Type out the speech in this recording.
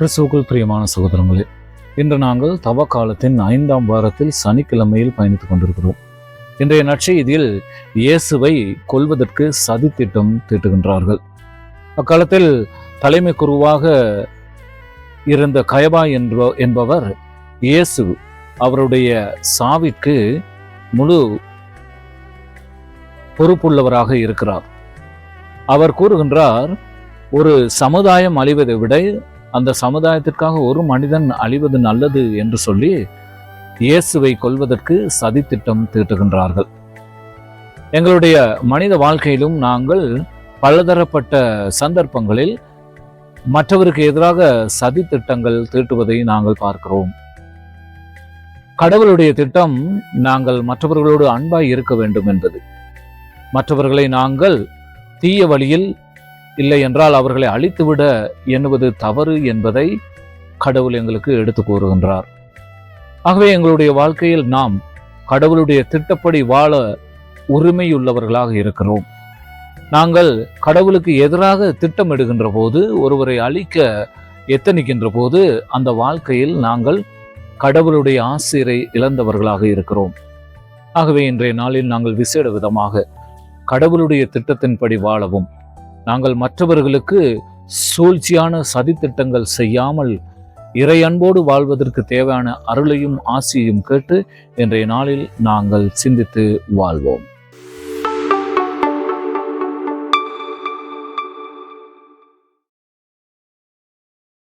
கிறிஸ்துவுக்குள் பிரியமான சகோதரங்களே இன்று நாங்கள் தவ காலத்தின் ஐந்தாம் வாரத்தில் சனிக்கிழமையில் பயணித்துக் கொண்டிருக்கிறோம். இன்றைய நற்செய்தியில் இயேசுவை கொல்வதற்கு சதித்திட்டம் தீட்டுகின்றார்கள். அக்காலத்தில் தலைமை குருவாக இருந்த கயபா என்ப என்பவர் இயேசு அவருடைய சாவிற்கு முழு பொறுப்புள்ளவராக இருக்கிறார். அவர் கூறுகின்றார் ஒரு சமுதாயம் அழிவதை விட அந்த சமுதாயத்திற்காக ஒரு மனிதன் அழிவது நல்லது என்று சொல்லி இயேசுவை கொல்வதற்கு சதித்திட்டம் தீட்டுகின்றார்கள் எங்களுடைய மனித வாழ்க்கையிலும் நாங்கள் பலதரப்பட்ட சந்தர்ப்பங்களில் மற்றவருக்கு எதிராக சதி திட்டங்கள் தீட்டுவதை நாங்கள் பார்க்கிறோம். கடவுளுடைய திட்டம் நாங்கள் மற்றவர்களோடு அன்பாய் இருக்க வேண்டும் என்பது. மற்றவர்களை நாங்கள் தீய வழியில் இல்லை என்றால் அவர்களை அழித்துவிட எண்ணுவது தவறு என்பதை கடவுள் எங்களுக்கு எடுத்து கூறுகின்றார். ஆகவே எங்களுடைய வாழ்க்கையில் நாம் கடவுளுடைய திட்டப்படி வாழ உரிமையுள்ளவர்களாக இருக்கிறோம். நாங்கள் கடவுளுக்கு எதிராக திட்டமிடுகின்ற போது ஒருவரை அழிக்க எத்தனிக்கின்ற போது அந்த வாழ்க்கையில் நாங்கள் கடவுளுடைய ஆசிரியரை இழந்தவர்களாக இருக்கிறோம். ஆகவே இன்றைய நாளில் நாங்கள் விசேட விதமாக கடவுளுடைய திட்டத்தின்படி வாழவும் நாங்கள் மற்றவர்களுக்கு சூழ்ச்சியான சதித்திட்டங்கள் செய்யாமல் இறை அன்போடு வாழ்வதற்கு தேவையான அருளையும் ஆசியையும் கேட்டு இன்றைய நாளில் நாங்கள் சிந்தித்து வாழ்வோம்.